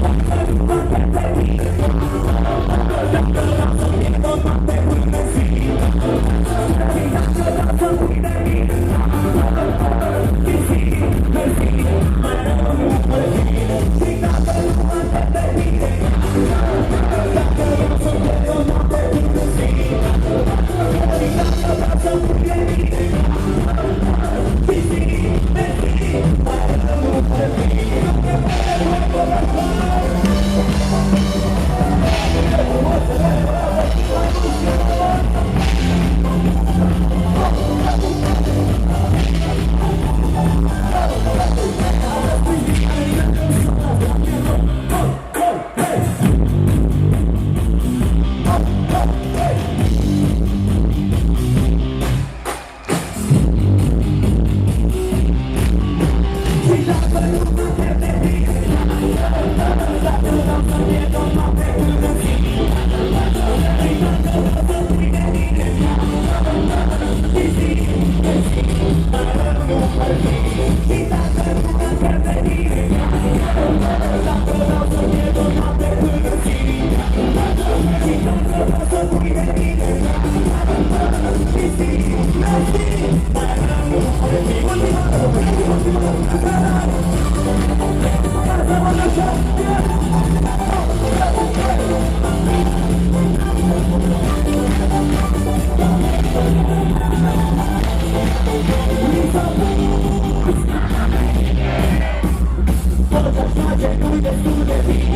Thank you. desvidir